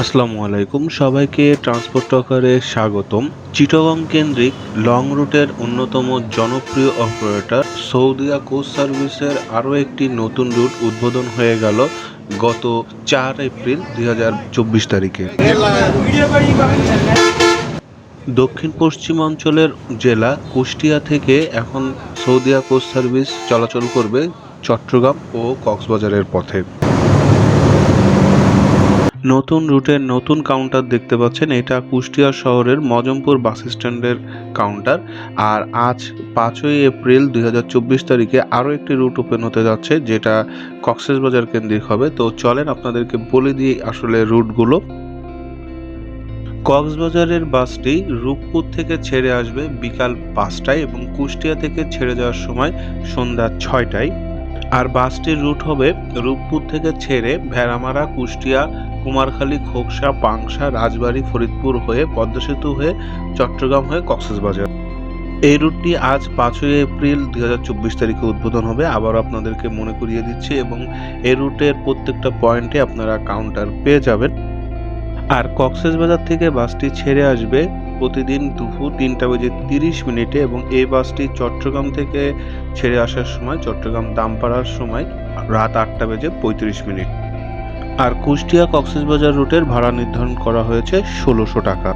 আসসালামু আলাইকুম। সবাইকে ট্রান্সপোর্ট টকারে স্বাগতম। চিটগং কেন্দ্রিক লং রুটের অন্যতম জনপ্রিয় অপারেটর সৌদিয়া কোস্ট সার্ভিসের আরও একটি নতুন রুট উদ্বোধন হয়ে গেল গত চার এপ্রিল দুই হাজার চব্বিশ তারিখে। দক্ষিণ পশ্চিমাঞ্চলের জেলা কুষ্টিয়া থেকে এখন সৌদিয়া কোস্ট সার্ভিস চলাচল করবে চট্টগ্রাম ও কক্সবাজারের পথে। নতুন রুটের নতুন কাউন্টার দেখতে পাচ্ছেন। এটা কুষ্টিয়া শহরের মজমপুর বাস স্ট্যান্ডের কাউন্টার আর আজ পাঁচই এপ্রিল দুই হাজার চব্বিশ তারিখে আরও একটি রুট ওপেন হতে যাচ্ছে, যেটা কক্সেসবাজার কেন্দ্রিক হবে। তো চলেন আপনাদেরকে বলে দিই আসলে রুটগুলো। কক্সবাজারের বাসটি রূপপুর থেকে ছেড়ে আসবে বিকাল পাঁচটায় এবং কুষ্টিয়া থেকে ছেড়ে যাওয়ার সময় সন্ধ্যা ছয়টায়। আর বাসটির রুট হবে রূপপুর থেকে ছেড়ে ভেড়ামারা, কুষ্টিয়া কুমারখালী, খোকসা, পাংশা, রাজবাড়ী, ফরিদপুর হয়ে পদ্মা সেতু হয়ে চট্টগ্রাম হয়ে কক্সবাজার। এই রুটটি আজ পাঁচই এপ্রিল দুই হাজার চব্বিশ তারিখে উদ্বোধন হবে। আবার আপনাদেরকে মনে করিয়ে দিচ্ছি এবং এই রুটের প্রত্যেকটা পয়েন্টে আপনারা কাউন্টার পেয়ে যাবেন। আর কক্সবাজার থেকে বাসটি ছেড়ে আসবে প্রতিদিন দুপুর তিনটা বেজে তিরিশ মিনিটে এবং এই বাসটি চট্টগ্রাম থেকে ছেড়ে আসার সময়, চট্টগ্রাম দামপাড়ার সময় রাত আটটা বেজে পঁয়ত্রিশ মিনিট। আর কুষ্টিয়া কক্সবাজার রুটের ভাড়া নির্ধারণ করা হয়েছে ষোলোশো টাকা।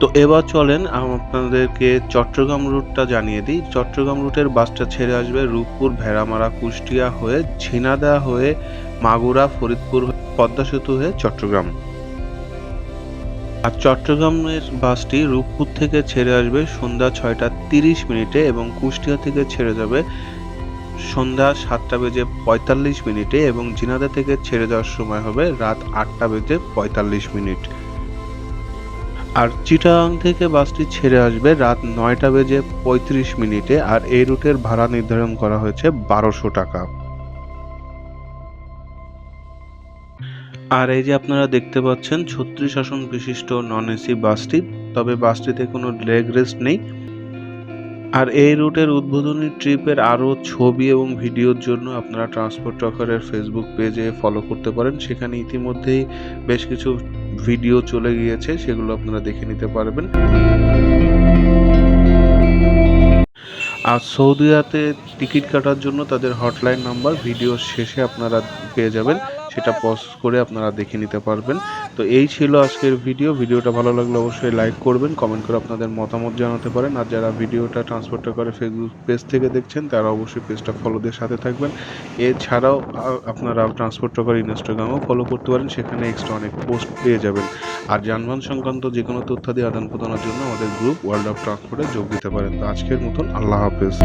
তো এবার চলেন আপনাদেরকে চট্টগ্রাম রুটটা জানিয়ে দিই। চট্টগ্রাম রুটের বাসটা ছেড়ে আসবে রূপপুর, ভেড়ামারা, কুষ্টিয়া হয়ে ঝিনাদা হয়ে মাগুরা, ফরিদপুর পদ্মা সেতু হয়ে চট্টগ্রাম। আর চট্টগ্রামের বাসটি রূপপুর থেকে ছেড়ে আসবে সন্ধ্যা ছয়টা তিরিশ মিনিটে এবং কুষ্টিয়া থেকে ছেড়ে যাবে সন্ধ্যা সাতটা বেজে পঁয়তাল্লিশ মিনিটে এবং জিনাদা থেকে ছেড়ে যাওয়ার সময় হবে রাত আটটা বেজে পঁয়তাল্লিশ মিনিট। আর চিটাগাং থেকে বাসটি ছেড়ে আসবে রাত নয়টা বেজে পঁয়ত্রিশ মিনিটে আর এই রুটের ভাড়া নির্ধারণ করা হয়েছে বারোশো টাকা। আর এই যে আপনারা দেখতে পাচ্ছেন, ছত্রিশ আসন বিশিষ্ট নন এসি বাসটি, তবে বাসটিতে কোনো লেগ রেস্ট নেই। আর এই রুটের উদ্বোধনী ট্রিপের আরও ছবি এবং ভিডিওর জন্য আপনারা ট্রান্সপোর্ট টকারের ফেসবুক পেজে ফলো করতে পারেন। সেখানে ইতিমধ্যেই বেশ কিছু ভিডিও চলে গিয়েছে, সেগুলো আপনারা দেখে নিতে পারবেন। আর সৌদিয়াতে টিকিট কাটার জন্য তাদের হটলাইন নাম্বার ভিডিও শেষে আপনারা পেয়ে যাবেন। সেটা পজ করে আপনারা দেখে নিতে পারবেন। তো এই ছিল আজকের ভিডিও ভিডিওটা ভালো লাগলে অবশ্যই লাইক করবেন কমেন্ট করে আপনাদের মতামত জানাতে পারেন। আর যারা ভিডিওটা ট্রান্সপোর্ট করে ফেসবুক পেজ থেকে দেখছেন, তারা অবশ্যই পেজটা ফলো দিয়ে সাথে থাকবেন। এছাড়াও আপনারা ট্রান্সপোর্ট করে ইনস্টাগ্রামও ফলো করতে পারেন, সেখানে এক্সট্রা অনেক পোস্ট পেয়ে যাবেন। আর যানবাহন সংক্রান্ত যে কোনো তথ্যাদি আদান প্রদানের জন্য আমাদের গ্রুপ ওয়ার্ল্ড অফ ট্রান্সপোর্টে যোগ দিতে পারেন। তো আজকের মতন আল্লাহ হাফেজ।